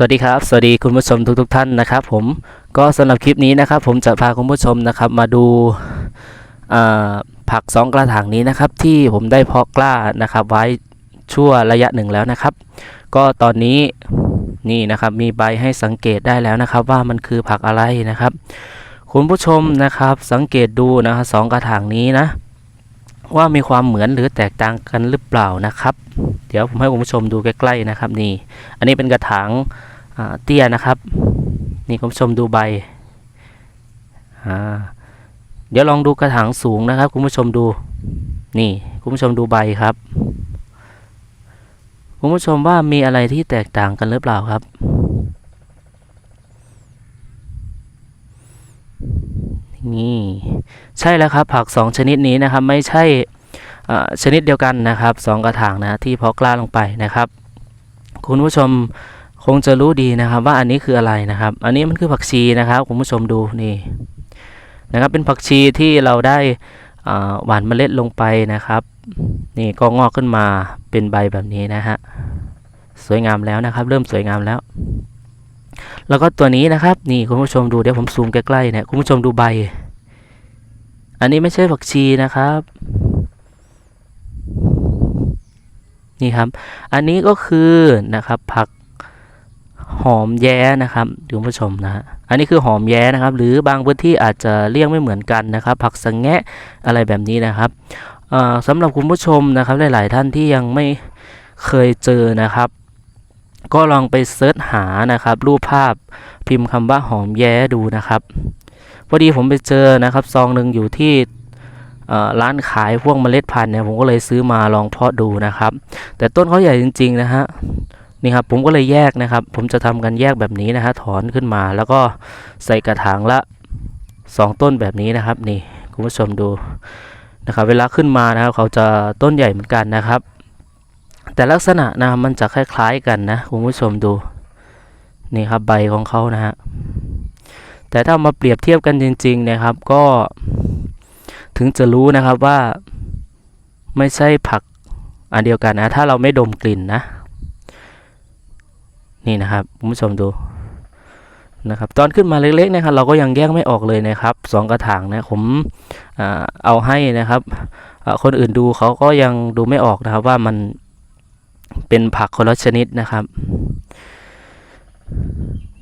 สวัสดีครับ สวัสดีคุณผู้ชมทุกทท่านนะครับ ผมก็สำหรับคลิปนี้นะครับ ผมจะพาคุณผู้ชมนะครับมาดูผักสองกระถางนี้นะครับ ที่ผมได้เพาะกล้านะครับ ไว้ชั่วระยะหนึ่งแล้วนะครับ ก็ตอนนี้นี่นะครับมีใบให้สังเกตได้แล้วนะครับ ว่ามันคือผักอะไรนะครับ คุณผู้ชมนะครับ สังเกตดูนะครับสองกระถางนี้นะ ว่ามีความเหมือนหรือแตกต่างกันหรือเปล่านะครับเดี๋ยวผมให้คุณผู้ชมดูใกล้ๆนะครับนี่ อันนี้เป็นกระถาง เตี้ยนะครับ นี่คุณผู้ชมดูใบเดี๋ยวลองดูกระถางสูงนะครับ คุณผู้ชมดู นี่คุณผู้ชมดูใบครับ คุณผู้ชมว่ามีอะไรที่แตกต่างกันหรือเปล่าครับ นี่ ใช่แล้วครับ ผักสองชนิดนี้นะครับ ไม่ใช่ชนิดเดียวกันนะครับสองกระถางนะที่เพาะกล้าลงไปนะครับ คุณผู้ชม คงจะรู้ดีนะครับว่าอันนี้คืออะไรนะครับ อันนี้มันคือผักชีนะครับคุณผู้ชมดูนี่นะครับเป็นผักชีที่เราได้หว่านเมล็ดลงไปนะครับ นี่ก็งอกขึ้นมาเป็นใบแบบนี้นะฮะสวยงามแล้วนะครับ เริ่มสวยงามแล้ว แล้วก็ตัวนี้นะครับ นี่คุณผู้ชมดูเดี๋ยวผมซูมใกล้ๆเนี่ยคุณผู้ชมดูใบ อันนี้ไม่ใช่ผักชีนะครับ นี่ครับ อันนี้ก็คือนะครับผัก หอมแย้นะครับคุณผู้ชมนะฮะอันนี้คือหอมแย้นะครับ หรือบางพื้นที่อาจจะเรียกไม่เหมือนกันนะครับ ผักสังแงะอะไรแบบนี้นะครับสำหรับคุณผู้ชมนะครับหลาย ๆ ท่านที่ยังไม่เคยเจอนะครับ ก็ลองไปเซิร์ชหานะครับ รูปภาพพิมพ์คำว่าหอมแย้ดูนะครับพอดีผมไปเจอนะครับซองหนึ่งอยู่ที่ร้านขายพวกเมล็ดพันธุ์เนี่ยผมก็เลยซื้อมาลองเพาะดูนะครับ แต่ต้นเขาใหญ่จริง ๆ นะฮะ นี่ครับผมก็เลยแยกนะครับ ผมจะทำกันแยกแบบนี้นะฮะถอนขึ้นมา แล้วก็ใส่กระถางละ 2 ต้นแบบนี้นะครับ นี่คุณผู้ชมดูนะครับ เวลาขึ้นมานะครับ เขาจะต้นใหญ่เหมือนกันนะครับ แต่ลักษณะนะมันจะคล้าย ๆกันนะคุณผู้ชมดูนี่ครับใบของเขานะฮะแต่ถ้ามาเปรียบเทียบกันจริง ๆ นะครับ ก็ถึงจะรู้นะครับว่าไม่ใช่ผักอันเดียวกันนะ ถ้าเราไม่ดมกลิ่นนะ นี่นะครับคุณผู้ชมดูนะครับตอนขึ้นมาเล็กๆนะครับเราก็ยังแยกไม่ออกเลยนะครับสองกระถางนะผมอเอาให้นะครับคนอื่นดูเขาก็ยังดูไม่ออกนะครับว่ามันเป็นผักคนละชนิดนะครับ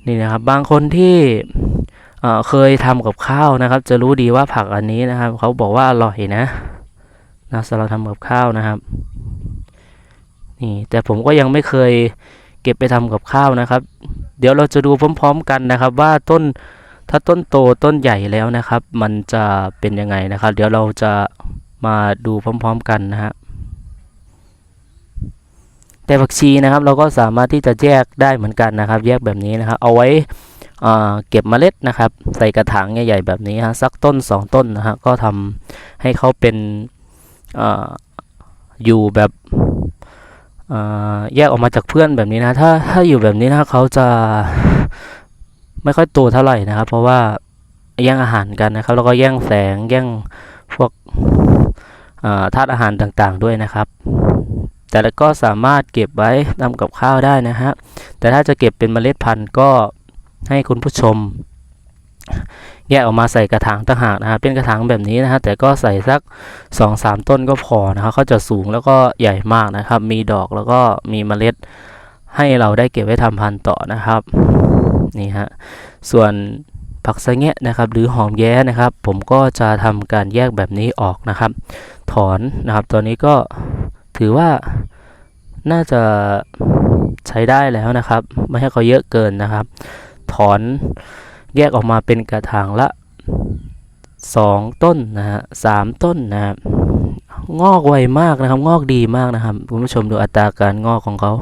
นี่นะครับบางคนที่เคยทำกับข้าวนะครับ จะรู้ดีว่าผักอันนี้นะครับเขาบอกว่าอร่อยนะนะสำหรับทำกับข้าวนะครับนี่แต่ผมก็ยังไม่เคย เก็บไปทำกับข้าวนะครับ เดี๋ยวเราจะดูพร้อม ๆ กันนะครับ ว่าต้นถ้าต้นโตต้นใหญ่แล้วนะครับ มันจะเป็นยังไงนะครับ เดี๋ยวเราจะมาดูพร้อม ๆ กันนะฮะแต่ผักชีนะครับ เราก็สามารถที่จะแยกได้เหมือนกันนะครับ แยกแบบนี้นะครับ เอาไว้เก็บเมล็ดนะครับ ใส่กระถางใหญ่ๆแบบนี้ฮะสักต้นสองต้นนะฮะก็ทำให้เขาเป็นออยู่แบบ แยกออกมาจากเพื่อนแบบนี้นะ ถ้าถ้าอยู่แบบนี้นะเขาจะไม่ค่อยโตเท่าไหร่นะครับ เพราะว่าแย่งอาหารกันนะครับ แล้วก็แย่งแสงแย่งพวกธาตุอาหารต่างๆด้วยนะครับ แต่แล้วก็สามารถเก็บไว้ทำกับข้าวได้นะฮะแต่ถ้าจะเก็บเป็นเมล็ดพันธุ์ก็ให้คุณผู้ชม แยกออกมาใส่กระถางต่างหากนะครับเป็นกระถางแบบนี้นะฮะแต่ก็ใส่สักสองสามต้นก็พอนะครับเขาจะสูงแล้วก็ใหญ่มากนะครับ มีดอกแล้วก็มีเมล็ดให้เราได้เก็บไว้ทำพันธุ์ต่อนะครับนี่ฮะส่วนผักสะแงะนะครับ หรือหอมแย้นะครับ ผมก็จะทำการแยกแบบนี้ออกนะครับ ถอนนะครับ ตัวนี้ก็ถือว่าน่าจะใช้ได้แล้วนะครับ ไม่ให้เขาเยอะเกินนะครับ ถอน แยกออกมาเป็นกระถางละสองต้นนะฮะสามต้นนะครับงอกไวมากนะครับ งอกดีมากนะครับคุณผู้ชมดูอัตราการงอกของเขา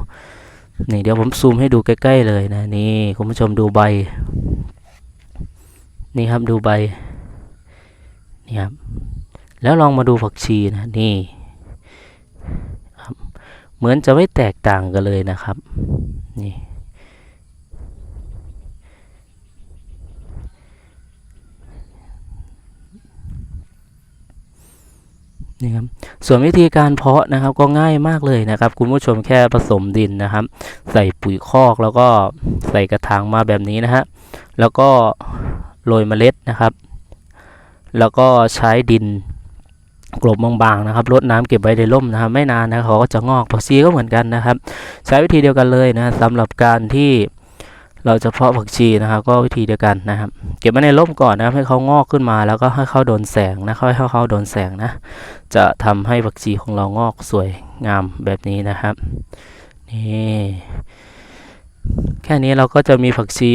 นี่เดี๋ยวผมซูมให้ดูใกล้ ๆ เลยนะนี่คุณผู้ชมดูใบ นี่ครับดูใบนี่ครับแล้วลองมาดูผักชีนะนี่ครับเหมือนจะไม่แตกต่างกันเลยนะครับ นี่ นนี่ครับส่วนวิธีการเพาะนะครับก็ง่ายมากเลยนะครับ คุณผู้ชมแค่ผสมดินนะครับ ใส่ปุ๋ยคอกแล้วก็ใส่กระถางมาแบบนี้นะฮะแล้วก็โรยเมล็ดนะครับ แล้วก็ใช้ดินกลบบางๆนะครับรดน้ำเก็บไว้ในร่มนะครับ ไม่นานนะเขาก็จะงอกผักชีก็เหมือนกันนะครับ ใช้วิธีเดียวกันเลยนะสำหรับการที่ เราจะเพาะผักชีนะครับ ก็วิธีเดียวกันนะครับ เก็บไว้ในร่มก่อนนะครับ ให้เขางอกขึ้นมา แล้วก็ให้เขาโดนแสงนะให้เขาโดนแสงนะ จะทำให้ผักชีของเรางอกสวยงามแบบนี้นะครับ นี่แค่นี้เราก็จะมีผักชี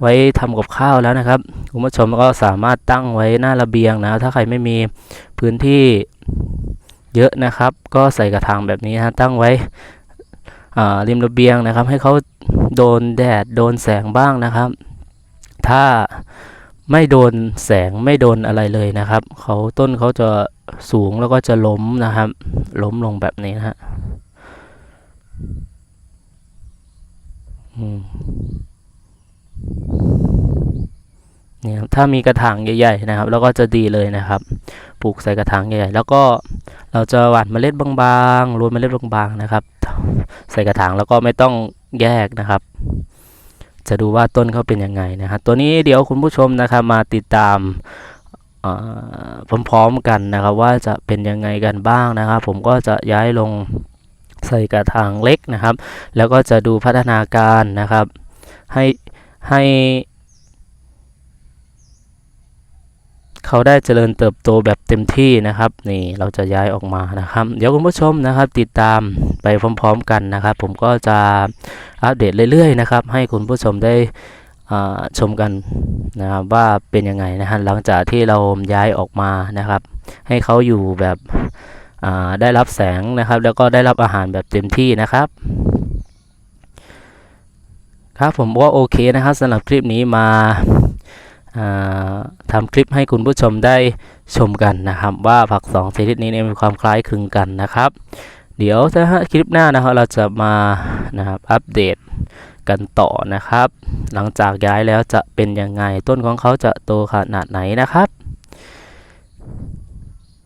ไว้ทำกับข้าวแล้วนะครับคุณผู้ชมก็สามารถตั้งไว้หน้าระเบียงนะ ถ้าใครไม่มีพื้นที่เยอะนะครับ ก็ใส่กระถางแบบนี้นะตั้งไว้ริมระเบียงนะครับ ให้เขา โดนแดดโดนแสงบ้างนะครับ ถ้าไม่โดนแสงไม่โดนอะไรเลยนะครับเขาต้นเขาจะสูงแล้วก็จะล้มนะครับ ล้มลงแบบนี้นะฮะเนี่ยครับถ้ามีกระถางใหญ่ๆนะครับ แล้วก็จะดีเลยนะครับ ปลูกใส่กระถางใหญ่ๆแล้วก็เราจะหว่านเมล็ดบางๆโรยเมล็ดบางๆนะครับ ใส่กระถางแล้วก็ไม่ต้อง แยกนะครับ จะดูว่าต้นเขาเป็นยังไงนะครับตัวนี้เดี๋ยวคุณผู้ชมนะครับมาติดตามาพร้อมๆกันนะครับว่าจะเป็นยังไงกันบ้างนะครับ ผมก็จะย้ายลงใส่กระถางเล็กนะครับ แล้วก็จะดูพัฒนาการนะครับ ให้ให้ เขาได้เจริญเติบโตแบบเต็มที่นะครับ นี่เราจะย้ายออกมานะครับ เดี๋ยวคุณผู้ชมนะครับ ติดตามไปพร้อม ๆ กันนะครับ ผมก็จะอัปเดตเรื่อยๆนะครับ ให้คุณผู้ชมได้ชมกันนะครับว่าเป็นยังไงนะฮะหลังจากที่เราย้ายออกมานะครับ ให้เขาอยู่แบบได้รับแสงนะครับ แล้วก็ได้รับอาหารแบบเต็มที่นะครับครับผมว่าโอเคนะครับสำหรับคลิปนี้มา อ่าทำคลิปให้คุณผู้ชมได้ชมกันนะครับ ว่าผักสองชนิดนี้มีความคล้ายคลึงกันนะครับ เดี๋ยวถ้าคลิปหน้านะครับเราจะมานะครับอัปเดตกันต่อนะครับ หลังจากย้ายแล้วจะเป็นยังไงต้นของเขาจะโตขนาดไหนนะครับ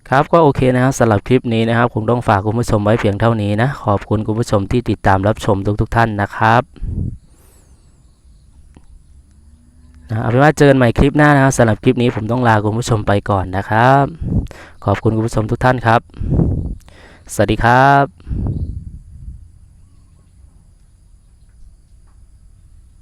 ครับก็โอเคนะครับสำหรับคลิปนี้นะครับคงต้องฝากคุณผู้ชมไว้เพียงเท่านี้นะ ขอบคุณคุณผู้ชมที่ติดตามรับชมทุกๆทท่านนะครับ นะเอาเป็นว่าเจอกันใหม่คลิปหน้านะครับสำหรับคลิปนี้ผมต้องลาคุณผู้ชมไปก่อนนะครับ ขอบคุณคุณผู้ชมทุกท่านครับ สวัสดีครับ